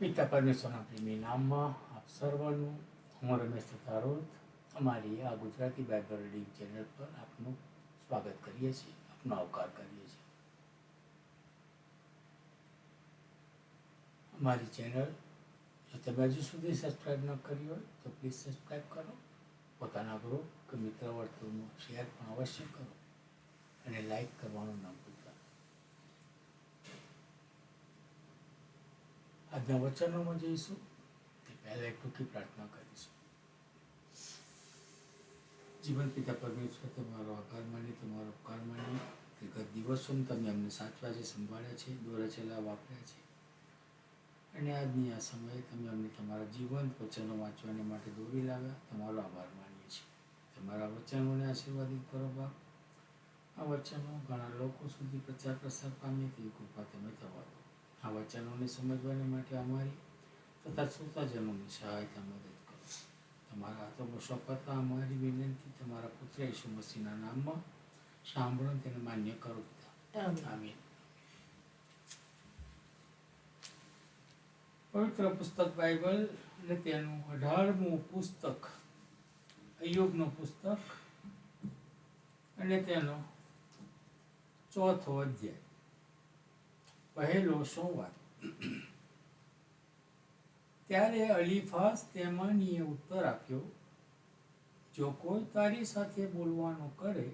પિતા પરમેશ્વરના પ્રેમી નામમાં આપ સર્વનું હું રમેશ તારોત અમારી આ ગુજરાતી બાઇબલ રીડિંગ ચેનલ પર આપનું સ્વાગત કરીએ છીએ, આપનો આવકાર કરીએ છીએ. અમારી ચેનલ જો તમે હજુ સુધી સબસ્ક્રાઈબ ન કરી હોય, તો પ્લીઝ સબસ્ક્રાઈબ કરો. પોતાના ગ્રુપ કે મિત્ર વર્તુળમાં શેર પણ અવશ્ય કરો. અને લાઈક કરવાનું ન ભૂલતા આજના વચનોમાં જઈશું. તે પહેલાં એક ટૂંકી પ્રાર્થના કરીશું. જીવન પિતા પરમેશ્વર, તમારો આભાર માની તમારો ઉપકાર માની કે ગત દિવસોમાં તમે અમને સાચવા છે સંભાળ્યા છે, દોરચેલા વાપર્યા છે. અને આજની આ સમયે તમે અમને તમારા જીવંત વચનો વાંચવાને માટે દોરી લાવ્યા. તમારો આભાર માનીએ છીએ. તમારા વચનોને આશીર્વાદિત કરો, બાપ. આ વચનો ઘણા લોકો સુધી પ્રચાર પ્રસાર પામે તેવી કૃપા તમે થવા દો આ વચનોને સમજવાને માટે અમારી તથા શ્રોતાજનોની સહાયતા મદદ કરો. તમારા હાથોમાં સોંપાતા અમારી વિનંતી તમારા પુત્ર ઈસુ મસીહના નામમાં સાંભળો તેને માન્ય કરો આમીન. પવિત્ર પુસ્તક બાઇબલ અને તેનું અઢારમું પુસ્તક અયોગનું પુસ્તક અને તેનો ચોથો અધ્યાય. પહેલો સોમવાર. ત્યારે અલીફાસ તેમાનીએ ઉત્તર આપ્યો, જો કોઈ તારી સાથે બોલવાનું કરે,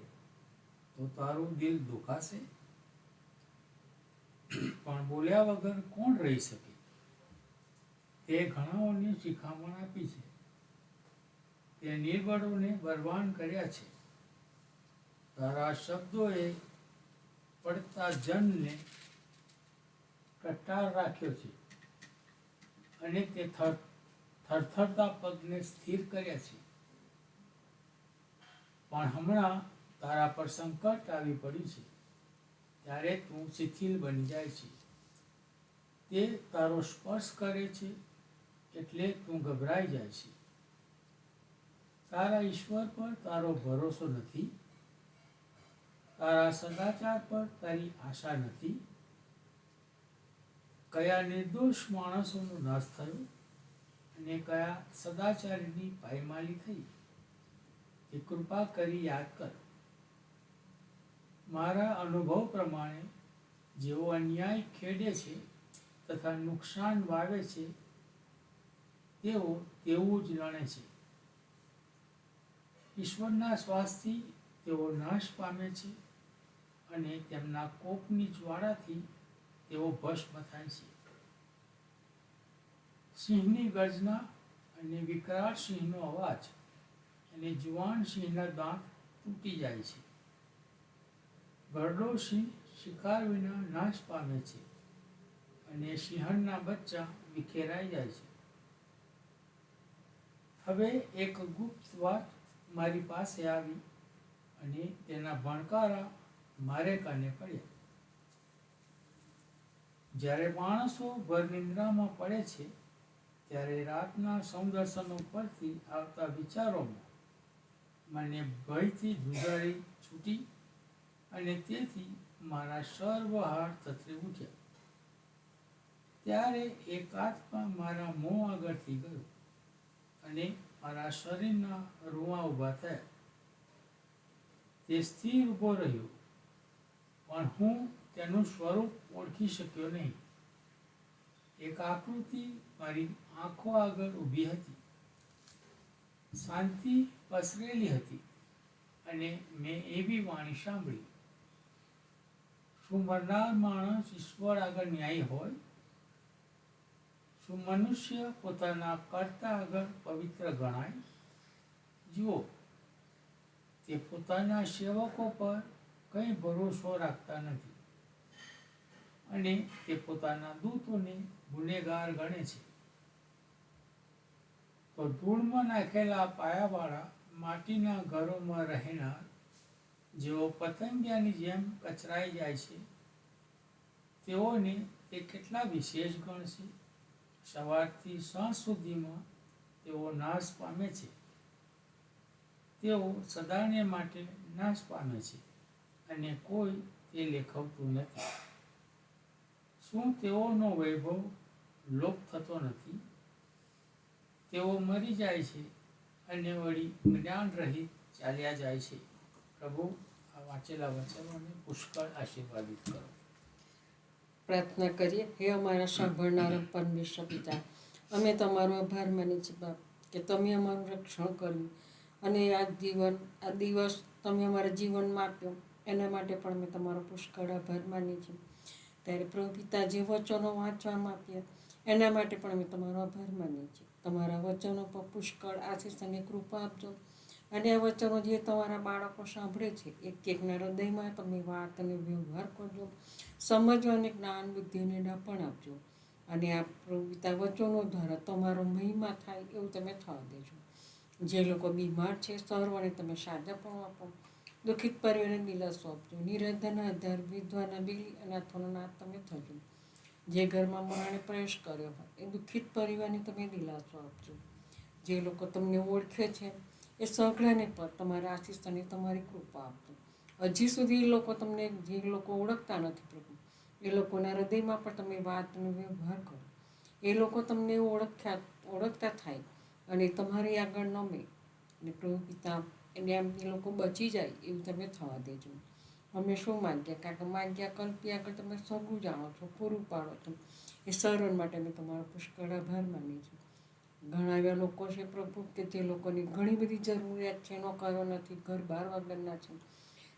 તો તારું દિલ દુખાશે? પણ બોલ્યા વગર કોણ રહી શકે? તે ઘણાઓને શિખામણ આપી છે. તે નિર્બળોને બરવાન કર્યા છે. તારા શબ્દોએ પડતા જનને કટાર રાખ્યો છે. અને તે થર, થરથરતા પગને સ્થિર કર્યા છે. પણ હમણાં તારા પર સંકટ આવી પડ્યું છે. ત્યારે તું શિથિલ બની જાય છે. તે તારો સ્પર્શ કરે છે એટલે તું ગભરાઈ જાય છે. તારા ઈશ્વર પર તારો ભરોસો નથી. તારા સદાચાર પર તારી આશા નથી. કયા નિર્દોષ માણસોનો નાશ થયો અને કયા સદાચારીની પાયમાલી થઈ? એ કૃપા કરી યાદ કર. મારા અનુભવ પ્રમાણે જેઓ અન્યાય ખેડે છે તથા નુકસાન વાવે છે, તેઓ તેવું જ લણે છે. ઈશ્વરના શ્વાસથી તેઓ નાશ પામે છે અને તેમના કોપની જ્વાળાથી તેઓ ભસ્મ થાય છે. સિંહની ગર્જના અને વિકરાળ સિંહનો અવાજ અને જુવાન સિંહના દાંત તૂટી જાય છે. ઘરડો સિંહ શિકાર વિના નાશ પામે છે અને સિંહણના બચ્ચા વિખેરાઈ જાય છે. હવે એક ગુપ્ત વાત મારી પાસે આવી અને તેના ભણકારા મારે કાને પડ્યા. જ્યારે માણસો ભર નિંદ્રામાં પડે છે, ત્યારે રાતના સમદર્શનો પરથી આવતા વિચારોમાં મને ભયથી ધુજારી છૂટી અને તેથી મારા સર્વ હાર થથરી ઉઠ્યા. ત્યારે એક આત્મા મારા મોં આગળથી ગયો અને મારા શરીરના રૂવા ઊભા થયા. તે સ્થિર ઊભો રહ્યો, પણ હું તેનું સ્વરૂપ ઓળખી શક્યો નહીં. એક આકૃતિ મારી આંખો આગળ ઊભી હતી. શાંતિ પસરેલી હતી અને મેં એવી વાણી સાંભળી. શું મરનાર માણસ ઈશ્વર આગળ ન્યાય હોય? શું મનુષ્ય પોતાના કર્તા આગળ પવિત્ર ગણાય? જુઓ, તે પોતાના સેવકો પર કંઈ ભરોસો રાખતા નથી. અને તે પોતાના દૂતોને ગુનેગાર ગણે છે. તો ધૂળમાં નાખેલા પાયાવાળા માટીના ઘરોમાં રહેનાર જેઓ પતંગિયાની જેમ કચરાઈ જાય છે, તેઓને તે કેટલા વિશેષ ગણશે સવારથી સાંજ સુધીમાં તેઓ નાશ પામે છે. તેઓ સદાને માટે નાશ પામે છે અને કોઈ તે લેખવતું નથી. શું તેઓનો વૈભવ લોપ થતો નથી? તેઓ મરી જાય છે અને વળી જ્ઞાન રહિત ચાલ્યા જાય છે. પ્રભુ, આ વાંચેલા વચનોને પુષ્કળ આશીર્વાદિત કરો. પ્રાર્થના કરીએ. હે અમારા સાંભળનારા પરમેશ્વર પિતા, અમે તમારો આભાર માની છીએ બાપ, કે તમે અમારું રક્ષણ કર્યું અને આ જીવન આ દિવસ તમે અમારા જીવનમાં આપ્યો. એના માટે પણ અમે તમારો પુષ્કળ આભાર માની છીએ. ત્યારે પ્રભુ પિતા જે વચનો વાંચવામાં આપ્યા એના માટે પણ અમે તમારો આભાર માનીએ છીએ. તમારા વચનો પર પુષ્કળ આશીષ અને કૃપા આપજો. અને આ વચનો જે તમારા બાળકો સાંભળે છે, એક એકના હૃદયમાં તમે વાત અને વ્યવહાર કરજો. સમજવા અને જ્ઞાન બુદ્ધિ અને ડપણ આપજો. અને આ પ્રવૃત્તા વચનો દ્વારા તમારો મહિમા થાય એવું તમે થવા દેજો. જે લોકો બીમાર છે સર્વને તમે સાજા પણ આપો. દુઃખિત પરિવારને દિલાસો આપજો નિરાધાના આધાર, વિધવાના બિલી અનાથોનો નાથ તમે થજો જે ઘરમાં મરણે પ્રવેશ કર્યો હોય, એ દુઃખિત પરિવારને તમે દિલાસો આપજો જે લોકો તમને ઓળખે છે, એ સગડાને પર તમારા આશીષ અને તમારી કૃપા આપજો હજી સુધી એ લોકો તમને, જે લોકો ઓળખતા નથી પ્રભુ, એ લોકોના હૃદયમાં પણ તમે વાતનો વ્યવહાર કરો. એ લોકો તમને ઓળખ્યા, ઓળખતા થાય અને તમારી આગળ નમે. અને પ્રભુ પિતા એને આમ એ લોકો બચી જાય એવું તમે થવા દેજો. અમે શું માગ્યા કારણ કે માગ્યા કલ્પી આગળ તમે સગું જાણો છો, પૂરું પાડો છો. એ સર્વન માટે અમે તમારો પુષ્કળ આભાર માની છું. ઘણા એવા લોકો છે પ્રભુ કે જે લોકોની ઘણી બધી જરૂરિયાત છે, નોકરો નથી, ઘર બહાર વગરના છે.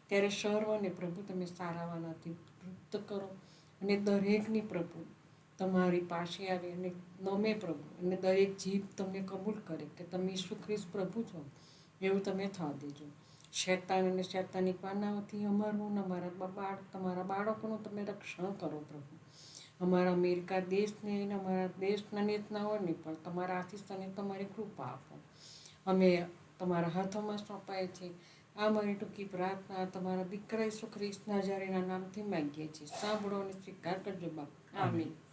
ત્યારે સર્વને પ્રભુ તમે સારાવાનાથી તૃપ્ત કરો. અને દરેકની પ્રભુ તમારી પાસે આવે અને નમે પ્રભુ. અને દરેક જીભ તમને કબૂલ કરે કે તમે ઈસુ ખ્રિસ્ત પ્રભુ છો. એવું તમે થવા દેજો. શેતાન અને શેતાની વાનાઓથી અમારું અને અમારા બાળ તમારા બાળકોનું તમે રક્ષણ કરો પ્રભુ. અમારા અમેરિકા દેશને અને અમારા દેશના નેતાઓને પણ તમારા આશીષ અને તમારી કૃપા આપો. અમે તમારા હાથોમાં સોંપાય છે. આ મારી ટૂંકી પ્રાર્થના તમારા દીકરા ઈસુ ખ્રિસ્તના જારીના નામથી માગીએ છીએ. સાંભળો અને સ્વીકાર કરજો બાપ. આમીન.